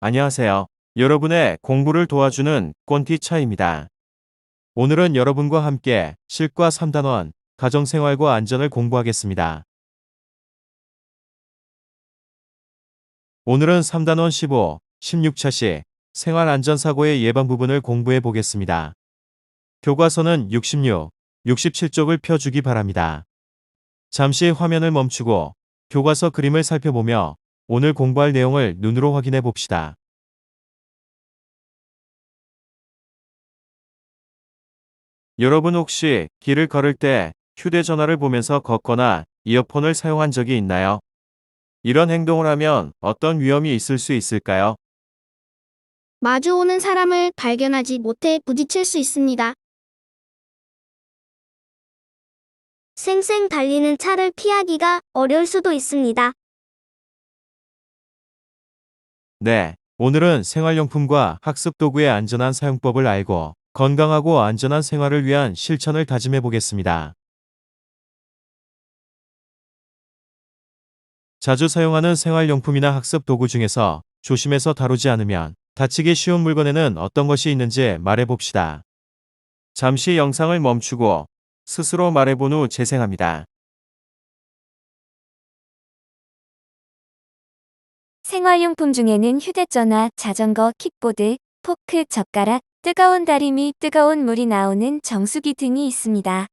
안녕하세요. 여러분의 공부를 도와주는 꼰티 차입니다. 오늘은 여러분과 함께 실과 3단원 가정생활과 안전을 공부하겠습니다. 오늘은 3단원 15, 16차시 생활안전사고의 예방 부분을 공부해 보겠습니다. 교과서는 66, 67쪽을 펴주기 바랍니다. 잠시 화면을 멈추고 교과서 그림을 살펴보며 오늘 공부할 내용을 눈으로 확인해 봅시다. 여러분 혹시 길을 걸을 때 휴대전화를 보면서 걷거나 이어폰을 사용한 적이 있나요? 이런 행동을 하면 어떤 위험이 있을 수 있을까요? 마주오는 사람을 발견하지 못해 부딪힐 수 있습니다. 쌩쌩 달리는 차를 피하기가 어려울 수도 있습니다. 네. 오늘은 생활용품과 학습도구의 안전한 사용법을 알고 건강하고 안전한 생활을 위한 실천을 다짐해 보겠습니다. 자주 사용하는 생활용품이나 학습도구 중에서 조심해서 다루지 않으면 다치기 쉬운 물건에는 어떤 것이 있는지 말해 봅시다. 잠시 영상을 멈추고 스스로 말해본 후 재생합니다. 생활용품 중에는 휴대전화, 자전거, 킥보드, 포크, 젓가락, 뜨거운 다리미, 뜨거운 물이 나오는 정수기 등이 있습니다.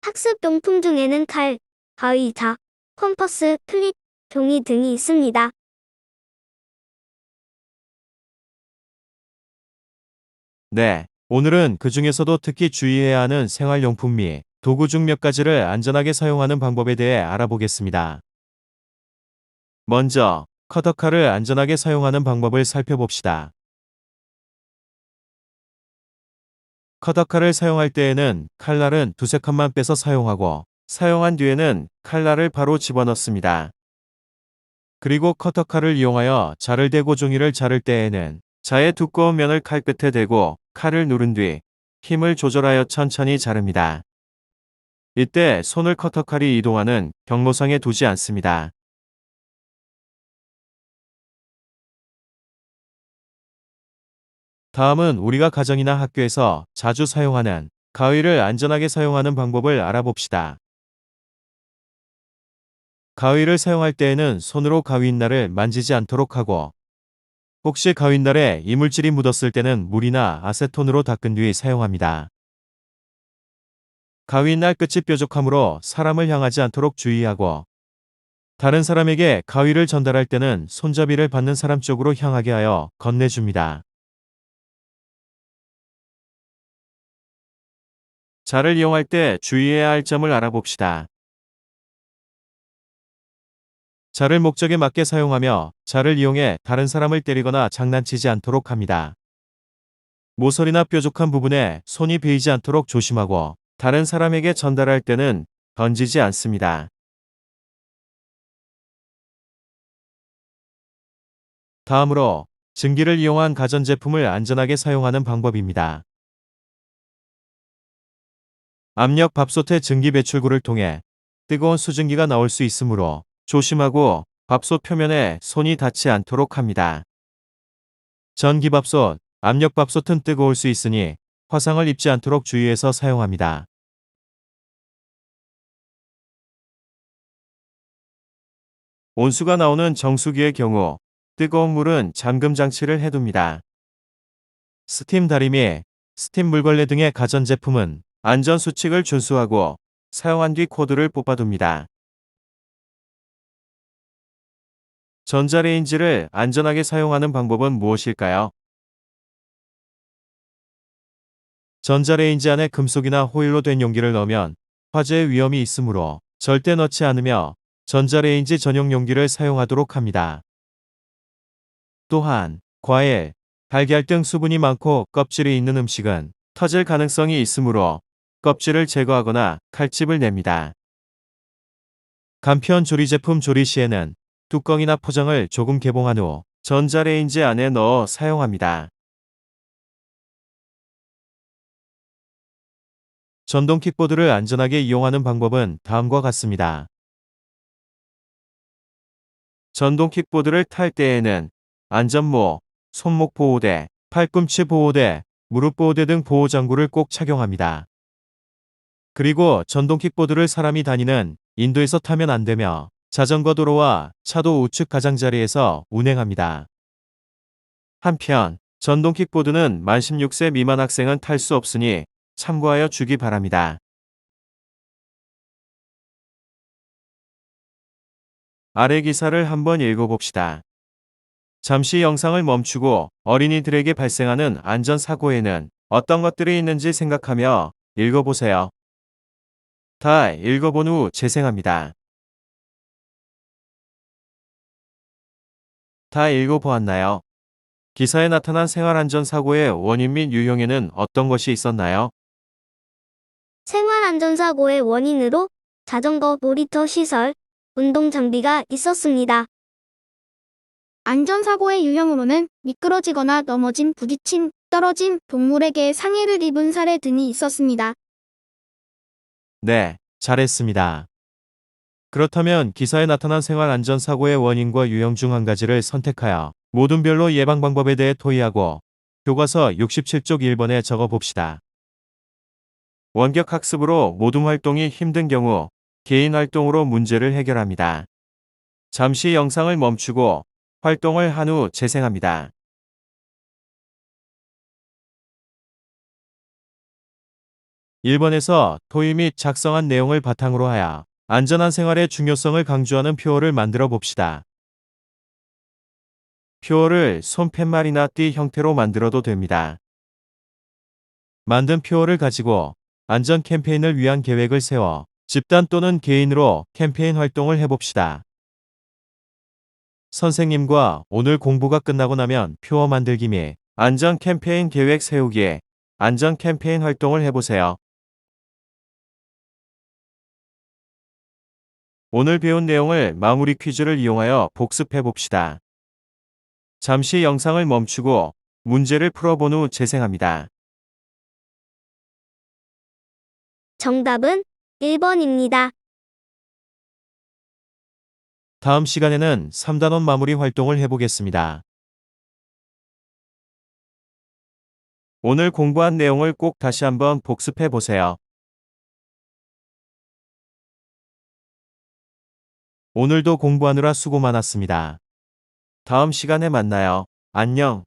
학습 용품 중에는 칼, 가위자, 컴퍼스, 클립, 종이 등이 있습니다. 네. 오늘은 그 중에서도 특히 주의해야 하는 생활용품 및 도구 중 몇 가지를 안전하게 사용하는 방법에 대해 알아보겠습니다. 먼저, 커터칼을 안전하게 사용하는 방법을 살펴봅시다. 커터칼을 사용할 때에는 칼날은 두세 칸만 빼서 사용하고, 사용한 뒤에는 칼날을 바로 집어넣습니다. 그리고 커터칼을 이용하여 자를 대고 종이를 자를 때에는 자의 두꺼운 면을 칼 끝에 대고 칼을 누른 뒤 힘을 조절하여 천천히 자릅니다. 이때 손을 커터칼이 이동하는 경로상에 두지 않습니다. 다음은 우리가 가정이나 학교에서 자주 사용하는 가위를 안전하게 사용하는 방법을 알아봅시다. 가위를 사용할 때에는 손으로 가위인날을 만지지 않도록 하고 혹시 가위날에 이물질이 묻었을 때는 물이나 아세톤으로 닦은 뒤 사용합니다. 가위날 끝이 뾰족하므로 사람을 향하지 않도록 주의하고 다른 사람에게 가위를 전달할 때는 손잡이를 받는 사람 쪽으로 향하게 하여 건네줍니다. 자를 이용할 때 주의해야 할 점을 알아봅시다. 자를 목적에 맞게 사용하며 자를 이용해 다른 사람을 때리거나 장난치지 않도록 합니다. 모서리나 뾰족한 부분에 손이 베이지 않도록 조심하고 다른 사람에게 전달할 때는 던지지 않습니다. 다음으로 증기를 이용한 가전제품을 안전하게 사용하는 방법입니다. 압력 밥솥의 증기 배출구를 통해 뜨거운 수증기가 나올 수 있으므로 조심하고 밥솥 표면에 손이 닿지 않도록 합니다. 전기밥솥, 압력밥솥은 뜨거울 수 있으니 화상을 입지 않도록 주의해서 사용합니다. 온수가 나오는 정수기의 경우 뜨거운 물은 잠금 장치를 해둡니다. 스팀 다리미, 스팀 물걸레 등의 가전제품은 안전수칙을 준수하고 사용한 뒤 코드를 뽑아둡니다. 전자레인지를 안전하게 사용하는 방법은 무엇일까요? 전자레인지 안에 금속이나 호일로 된 용기를 넣으면 화재의 위험이 있으므로 절대 넣지 않으며 전자레인지 전용 용기를 사용하도록 합니다. 또한 과일, 달걀 등 수분이 많고 껍질이 있는 음식은 터질 가능성이 있으므로 껍질을 제거하거나 칼집을 냅니다. 간편 조리 제품 조리 시에는 뚜껑이나 포장을 조금 개봉한 후 전자레인지 안에 넣어 사용합니다. 전동 킥보드를 안전하게 이용하는 방법은 다음과 같습니다. 전동 킥보드를 탈 때에는 안전모, 손목 보호대, 팔꿈치 보호대, 무릎 보호대 등 보호 장구를 꼭 착용합니다. 그리고 전동 킥보드를 사람이 다니는 인도에서 타면 안 되며 자전거 도로와 차도 우측 가장자리에서 운행합니다. 한편 전동 킥보드는 만 16세 미만 학생은 탈 수 없으니 참고하여 주기 바랍니다. 아래 기사를 한번 읽어봅시다. 잠시 영상을 멈추고 어린이들에게 발생하는 안전사고에는 어떤 것들이 있는지 생각하며 읽어보세요. 다 읽어본 후 재생합니다. 다 읽어보았나요? 기사에 나타난 생활안전사고의 원인 및 유형에는 어떤 것이 있었나요? 생활안전사고의 원인으로 자전거 놀이터 시설, 운동 장비가 있었습니다. 안전사고의 유형으로는 미끄러지거나 넘어짐, 부딪힘, 떨어짐, 동물에게 상해를 입은 사례 등이 있었습니다. 네, 잘했습니다. 그렇다면 기사에 나타난 생활안전사고의 원인과 유형 중 한 가지를 선택하여 모든 별로 예방 방법에 대해 토의하고 교과서 67쪽 1번에 적어 봅시다. 원격 학습으로 모든 활동이 힘든 경우 개인 활동으로 문제를 해결합니다. 잠시 영상을 멈추고 활동을 한 후 재생합니다. 일번에서 토의 및 작성한 내용을 바탕으로 하여 안전한 생활의 중요성을 강조하는 표어를 만들어 봅시다. 표어를 손팻말이나 띠 형태로 만들어도 됩니다. 만든 표어를 가지고 안전 캠페인을 위한 계획을 세워 집단 또는 개인으로 캠페인 활동을 해봅시다. 선생님과 오늘 공부가 끝나고 나면 표어 만들기 및 안전 캠페인 계획 세우기에 안전 캠페인 활동을 해보세요. 오늘 배운 내용을 마무리 퀴즈를 이용하여 복습해 봅시다. 잠시 영상을 멈추고 문제를 풀어본 후 재생합니다. 정답은 1번입니다. 다음 시간에는 3단원 마무리 활동을 해보겠습니다. 오늘 공부한 내용을 꼭 다시 한번 복습해 보세요. 오늘도 공부하느라 수고 많았습니다. 다음 시간에 만나요. 안녕.